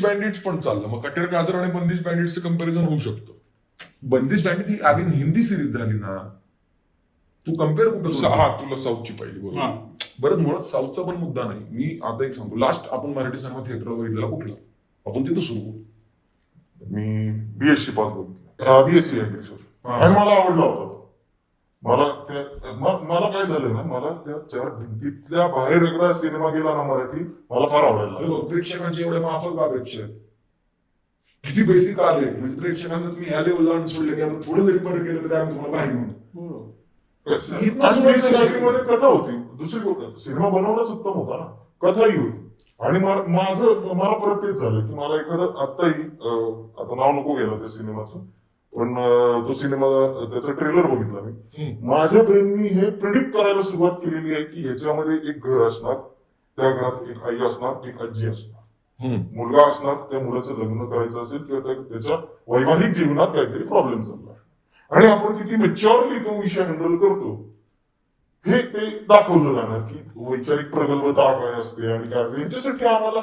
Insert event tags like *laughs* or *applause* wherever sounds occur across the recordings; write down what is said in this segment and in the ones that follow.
बंदिश बँडिट्स पण चाललं. मग कटेर काजर आणि बंदिश बँडिट्सचं कंपॅरिझन होऊ शकतं. बंदिश बँकेत ही अगेन हिंदी सिरीज झाली ना. तू कंपेअर कुठं? हा तुला साऊथची पाहिली हा. बरोबर बरं मुळात साऊथचा पण मुद्दा नाही. मी आता एक सांगतो. लास्ट आपण मराठी सिनेमा थिएटरला बघितलेला कुठला? आपण तिथं सुरू करू. मी बीएससी पास बघितलं. बीएससी आणि मला आवडला होता. मला त्या मला काय झालं ना मला त्या चार भिंतीतल्या बाहेर एकदा सिनेमा गेला ना मराठी मला फार आवडायला प्रेक्षकांचे एवढे माफक का अपेक्षा आहेत? किती बेसिक आले? म्हणजे प्रेक्षकांना तुम्ही ह्या लेवलला आणून सोडले की आता थोडं जरी बरं केलं तरी आम्ही तुम्हाला बाहेर म्हणू इथनं आणि सुरुवात BSc झाली. मध्ये कथा होती. दुसरी गोष्ट सिनेमा बनवलाच उत्तम होता ना. कथाही होती. आणि माझं मला परत तेच झालं की मला एखादं आत्ताही आता नाव नको गेलं त्या सिनेमाचं. पण तो सिनेमा त्याचा ट्रेलर बघितला मी. माझ्या ब्रेननी हे प्रिडिक्ट करायला सुरुवात केलेली आहे की ह्याच्यामध्ये एक घर असणार त्या घरात एक आई असणार एक आजी असणार. मुलगा असणार त्या मुलाचं लग्न करायचं असेल किंवा त्या- त्याच्या वैवाहिक जीवनात काहीतरी प्रॉब्लेम चालणार आणि आपण किती मेच्युअरली तो विषय हँडल करतो हे ते दाखवलं जाणार की वैचारिक प्रगल्भता काय असते आणि काय असते ह्याच्यासाठी आम्हाला.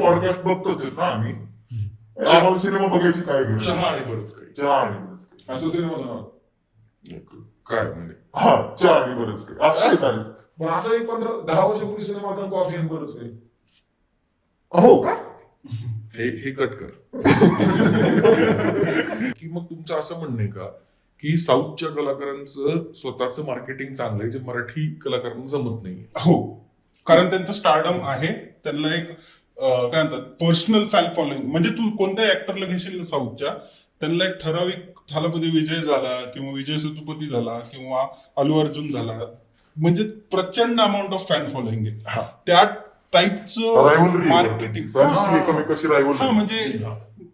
पॉडकास्ट बघतोच ना आम्ही आम्हाला सिनेमा बघायची काय गरज चहा आणि बरंच काही चहा आणि बरंच काही. असं सिनेमाचं नाव काय म्हणजे हा चहा आणि बरंच काही आहेत. पण असं एक पंधरा दहा वर्षापूर्वी सिनेमा होता कॉफी आणि बरंच काही हो का हे हे कट कर की मग तुमचं असं म्हणणं आहे का? की साऊथच्या कलाकारांचं स्वतःचं मार्केटिंग चांगलं आहे जे मराठी कलाकारांना जमत नाही हो. कारण त्यांचं स्टार्डम आहे. त्यांना एक काय म्हणतात पर्सनल फॅन फॉलोइंग म्हणजे तू कोणत्याही ऍक्टरला घेशील ना साऊथच्या त्यांना एक ठराविक थालापती विजय झाला किंवा विजय सेतुपती झाला किंवा अल्लू अर्जुन झाला म्हणजे प्रचंड अमाऊंट ऑफ फॅन फॉलोइंग हा. आहे. त्या टाईपचं मार्केटिंग हा म्हणजे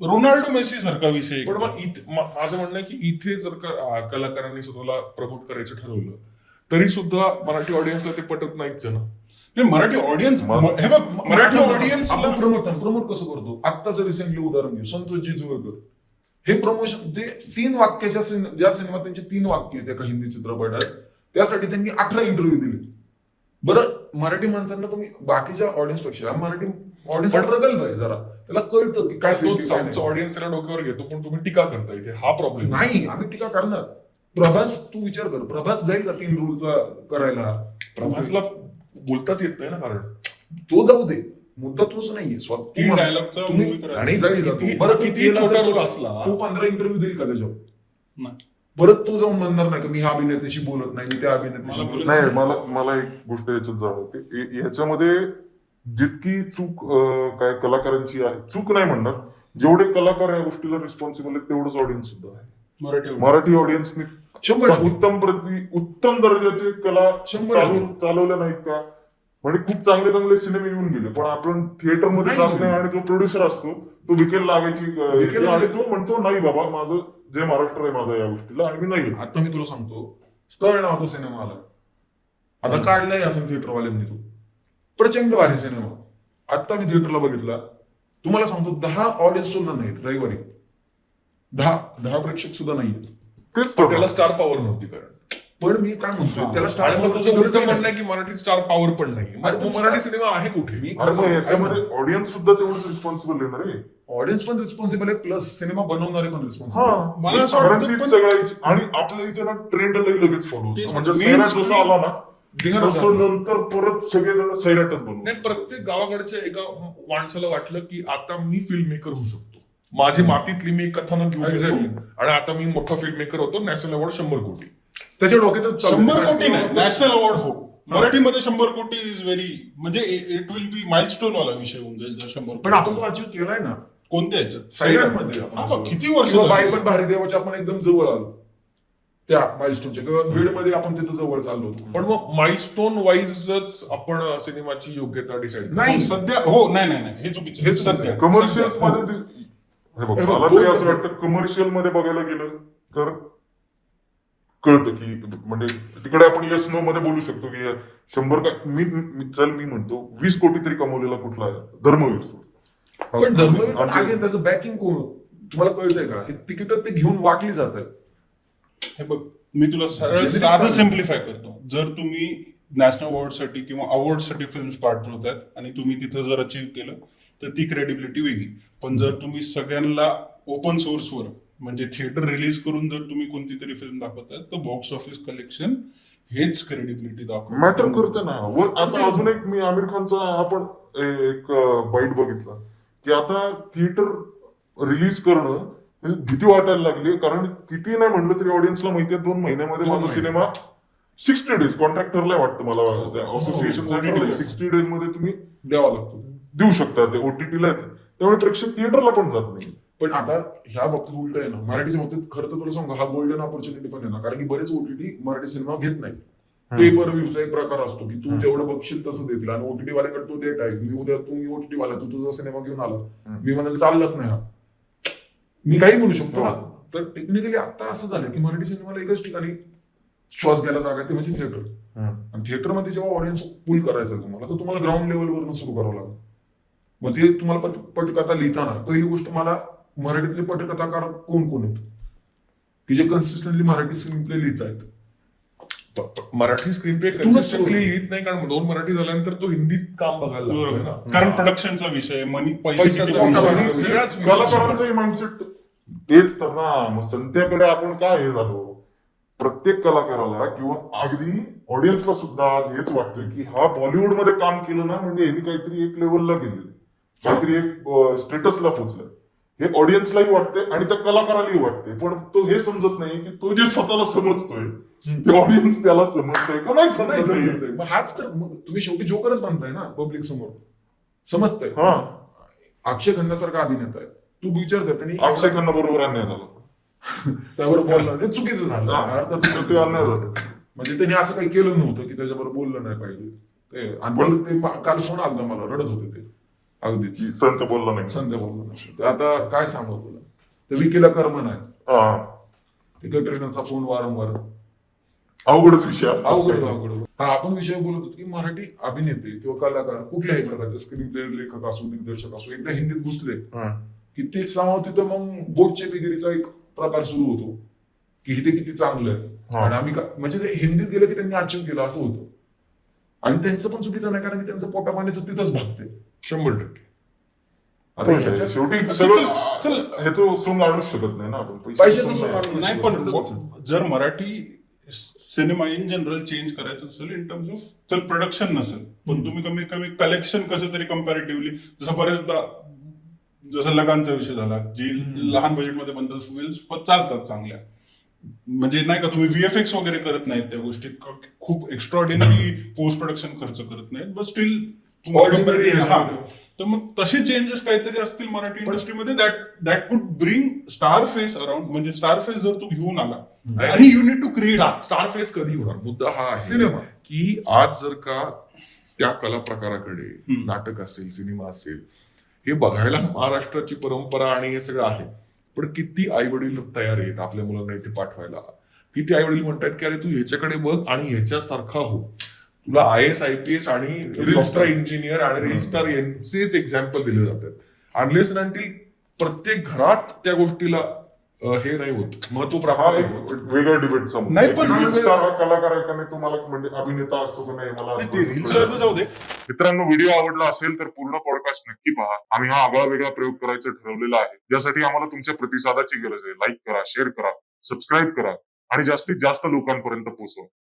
रोनाल्डो मेसी सारखा विषय पण. मग माझं म्हणणं आहे की इथे जर का कलाकारांनी स्वतःला प्रमोट करायचं ठरवलं तरी सुद्धा मराठी ऑडियन्सला ते पटत नाहीच ना. मराठी ऑडियन्स हे बघ मराठी ऑडियन्स प्रमोट प्रमोट कसं करतो? आत्ताच रिसेंटली उदाहरण घेऊ संतोष जिजुळकर हे प्रमोशन ते तीन वाक्याच्या ज्या सिनेमात त्यांचे तीन वाक्य आहेत एका हिंदी चित्रपटात त्यासाठी त्यांनी अठरा इंटरव्ह्यू दिले. बरं मराठी माणसांना तुम्ही बाकीच्या ऑडियन्सपेक्षा मराठी ऑडियन्स प्रगल्भ आहे जरा. त्याला कळतं की काय. ऑडियन्स त्याला डोक्यावर घेतो पण तुम्ही टीका करता इथे. हा प्रॉब्लेम नाही आम्ही टीका करणार. प्रभास तू विचार कर. प्रभास जाईल का तीन रूलचा करायला? प्रभासला बोलताच येत नाही ना कारण तो जाऊ दे. मुद्दा तोच नाहीये. डायलॉगचा? बरं किती छोटा रोल असला. तो पंधरा इंटरव्ह्यू देईल का त्याच्यावर? नाही. परत तो जाऊन म्हणणार नाही का मी ह्या अभिनेत्याशी बोलत नाही मी त्या अभिनेत्याशी बोलत नाही मला मला एक गोष्ट याच्यात जाणवते. ह्या- ह्याच्यामध्ये जितकी चूक काय कलाकारांची आहे चूक नाही म्हणणार. जेवढे कलाकार या गोष्टीला रिस्पॉन्सिबल आहेत तेवढंच ऑडियन्स सुद्धा आहे. मराठी. मराठी ऑडियन्सनी. उत्तम प्रति उत्तम दर्जाचे कला शंभर. चालवल्या नाहीत का? म्हणजे खूप चांगले चांगले सिनेमे येऊन गेले. पण आपण थिएटरमध्ये नाही जात नाही. आणि जो प्रोड्युसर असतो तो विकेल लागायची आणि. तो म्हणतो नाही बाबा माझं जे महाराष्ट्र आहे माझा या गोष्टीला आणि मी नाही घेणार." आता मी तुला सांगतो स्थळ नावाचा सिनेमा आला. आता काढलाय असं थिएटरवाल्यांनी तो. प्रचंड भारी सिनेमा. आता मी थिएटरला बघितला. तुम्हाला सांगतो दहा ऑडियन्स सुद्धा नाहीत रविवारी. दहा दहा प्रेक्षक सुद्धा नाहीत. त्याला स्टार पॉवर नव्हती कारण. पण मी काय म्हणतोय हा. त्याला स्टार तुझं म्हणणं आहे की मराठी स्टार पॉवर पण नाही. मराठी सिनेमा आहे कुठे? मी याच्यामध्ये ऑडियन्स सुद्धा तेवढंच रिस्पॉन्सिबल आहे ना रे? ऑडियन्स पण रिस्पॉन्सिबल आहे प्लस सिनेमा बनवणारे पण रिस्पॉन्सिबल हा. मला असं वाटतं सगळ्याची आणि आपल्या इथे ना ट्रेंड लगेच फॉलो म्हणजे जसा आला ना. नंतर परत सगळेजण सैराटच बनवू नाही प्रत्येक गावाकडच्या एका माणसाला वाटलं की आता मी फिल्म मेकर होऊ शकतो. माझी मातीतली मी कथानक घेऊन. आणि आता मी मोठा फिल्म मेकर होतो नॅशनल अवॉर्ड शंभर कोटी. त्याच्या डोक्यातच चालू शंभर. कोटी नाही. नॅशनल अवॉर्ड हो. मराठीमध्ये शंभर कोटी इज व्हेरी म्हणजे इट विल बी माइलस्टोन वाला विषय होऊन जाईल जर शंभर पण आपण तो अचीव केलाय ना. कोणत्या ह्याच्यात सैराटमध्ये हा, आपण किती वर्ष? बाई पण भारी देवाच्या आपण एकदम जवळ आलो. त्या माइलस्टोनच्या किंवा बीडमध्ये आपण तिथं जवळ चाललो होतो. पण मग माइलस्टोन वाईजच आपण सिनेमाची योग्यता डिसाईड नाही. हो, सध्या हो नाही नाही नाही. हे चुकीचं हे हे सध्या. कमर्शियल. मध्ये हे बघ हे मला तरी असं वाटतं कमर्शियलमध्ये बघायला गेलं तर कळतं की म्हणजे तिकडे आपण यस नो मध्ये बोलू शकतो की शंभर का मी मी- चल मी म्हणतो वीस कोटी तरी कमवलेला कुठला धर्मवीर पण धर्मवीर पण आमचे- again त्याचं बॅकिंग कोण? तुम्हाला कळतंय का? की तिकीट ते घेऊन वाटली जात आहेत. हे बघ मी तुला सरळ Generic साधं चालेल. सिम्प्लिफाय करतो. जर तुम्ही नॅशनल अवॉर्डसाठी किंवा अवॉर्डसाठी फिल्म पाठवत आहेत आणि तुम्ही तिथं जर अचीव्ह केलं तर ती क्रेडिबिलिटी वेगळी. पण जर तुम्ही सगळ्यांना ओपन सोर्सवर म्हणजे थिएटर रिलीज करून जर तुम्ही कोणती तरी फिल्म दाखवताय तर बॉक्स ऑफिस कलेक्शन हेच क्रेडिबिलिटी दाखवतं. मॅटर करते ना. वर आता अजून एक मी आमिर खानचा आपण एक बाईट बघितला. की आता थिएटर रिलीज करणं भीती वाटायला लागली. कारण किती नाही म्हणलं तरी ऑडियन्सला माहिती आहे दोन महिन्यामध्ये माझा. सिनेमा सिक्स्टी डेज कॉन्ट्रॅक्टरला वाटतं मला असोसिएशन सिक्स्टी डेजमध्ये तुम्ही द्यावा लागतो. देऊ शकता. ते ओटीटीला येते. त्यामुळे प्रेक्षक थिएटरला पण जात नाही. पण आता ह्या बाबतीत उलट आहे ना मराठीच्या बाबतीत खरं तर तुला सांगू हा गोल्डन ऑपॉर्च्युनिटी पण आहे ना कारण की बरेच ओटीटी मराठी सिनेमा घेत नाही पे पर व्ह्यूचा एक प्रकार असतो की तू. जेवढं बघशील तसं देतील. आणि ओटीटी वाल्याकडे तो डेट आहे मी उद्या तुम्ही ओटीटी वाला तू तुझा सिनेमा घेऊन आला. मी म्हणाल चाललाच नाही हा. मी काही म्हणू शकतो ना. तर टेक्निकली आता असं झालं की मराठी सिनेमाला एकच ठिकाणी श्वास घ्यायला जागा ते म्हणजे थिएटर. आणि थिएटरमध्ये जेव्हा ऑडियन्स पुल करायचं तुम्हाला तर तुम्हाला ग्राउंड लेवलवरनं सुरू करावं लागेल. मग ते तुम्हाला पट- पटकथा लिहिताना पहिली गोष्ट मला मराठीतले पटकथाकार कोण कोण आहेत? की जे कन्सिस्टंटली मराठी स्क्रीन प्ले लिहित आहेत मराठी स्क्रीन पे तुम्हाला कन्सिस्टंटली लिहित नाही कारण दोन मराठी झाल्यानंतर तो हिंदीत काम बघायला ना बरोबर. कारण प्रोडक्शनचा विषय मनी पैसे माइंडसेट तेच तर ना. मग संध्याकडे आपण काय हे झालो? प्रत्येक कलाकाराला किंवा अगदी ऑडियन्सला सुद्धा आज हेच वाटतं की हा बॉलिवूडमध्ये काम केलं ना म्हणजे यांनी काहीतरी एक लेवलला गेलेले काहीतरी एक स्टेटसला पोहोचलं हे ऑडियन्सलाही वाटते आणि त्या कलाकारालाही वाटते पण तो हे समजत नाही की तो जे स्वतःला समजतोय ते ऑडियन्स त्याला समजतोय का नाही नाही समजत नाही समजतंय. मग हाच तर तुम्ही शेवटी जोकरच बांधताय ना पब्लिक समोर. समजतंय. हा. अक्षय खन्नासारखा अभिनेता आहे. तू विचार कर त्यांनी अक्षय खन्ना बरोबर अन्याय झाला. *laughs* त्यावर बोललं ते चुकीचं झालं. अर्थात ते अन्याय झाला. म्हणजे त्यांनी असं काही केलं नव्हतं की त्याच्याबरोबर बोललं नाही पाहिजे. ते काल फोन आलता मला रडत होते ते. अगदीच. संत बोलला नाही. संध्या बोललो नाही. आता काय सांगू तुला? ते विकीला कर्म नाही. हा. ते कटरीनाचा फोन वारंवार. अवघडच विषय अवघड अवघड. हा आपण विषय बोलत होतो की मराठी अभिनेते किंवा कलाकार कुठल्याही प्रकारचे स्क्रीन प्ले लेखक असो दिग्दर्शक असो एकदा हिंदीत घुसले हा. की ते साव तिथं मग बोटचे बिगिरीचा एक प्रकार सुरू होतो की हे ते किती चांगलं आहे. आणि आम्ही म्हणजे ते हिंदीत गेलं की त्यांनी अचीव केलं असं होतं. आणि त्यांचं पण चुकीचं नाही कारण की त्यांचं पोटा पाण्याचं तिथंच भागते शंभर टक्के. आता पण शेवटी ह्याचं सोंग आणूच शकत नाही ना आपण. पैशाचं सोंग सोंग नाही. पण जर Marathi cinema in general change करायचं असेल इन टर्म्स ऑफ चल प्रोडक्शन नसेल पण तुम्ही कमीत कमी कलेक्शन कसं तरी कम्पॅरेटिव्हली जसं बरेचदा जसं लगानचा विषय झाला जी हम्म. लहान बजेटमध्ये बनतात फिल्म्स पण चालतात चांगल्या. म्हणजे नाही का तुम्ही व्हीएफएक्स वगैरे करत नाहीत त्या गोष्टीत. क- खूप एक्स्ट्रॉर्डिनरी पोस्ट प्रोडक्शन खर्च करत नाहीत बट स्टील तर मग तसे चेंजेस काहीतरी असतील मराठी इंडस्ट्रीमध्ये that that could bring star face around म्हणजे स्टार फेस जर तू घेऊन आला आणि you need to create star face कधी होणार? मुद्दा हा आहे सिनेमा की आज जर का त्या कला प्रकाराकडे. नाटक असेल सिनेमा असेल हे बघायला महाराष्ट्राची परंपरा आणि हे सगळं आहे. पण किती आई वडील तयार आहेत आपल्या मुलांना इथे पाठवायला. किती आई वडील म्हणतात की अरे तू ह्याच्याकडे बघ आणि ह्याच्यासारखा हो. तुला I S I P S आणि रजिस्ट्रार इंजिनियर आणि रजिस्ट्रार यांचेच एक्झाम्पल दिले जातात. अनलेस अँटील प्रत्येक घरात त्या गोष्टीला हे नाही होत. महत्त्व. वेगळा डिबेट नाही, पण- स्टार हा कलाकार आहे का नाही तुम्हाला म्हणजे अभिनेता असतो का नाही मला जाऊ दे. मित्रांनो व्हिडिओ आवडला असेल तर पूर्ण पॉडकास्ट नक्की पहा. आम्ही हा आगळा वेगळा प्रयोग करायचं ठरवलेला आहे. ज्यासाठी आम्हाला तुमच्या प्रतिसादाची गरज आहे. लाईक करा शेअर करा सबस्क्राईब करा आणि जास्तीत जास्त लोकांपर्यंत पोहोचवा.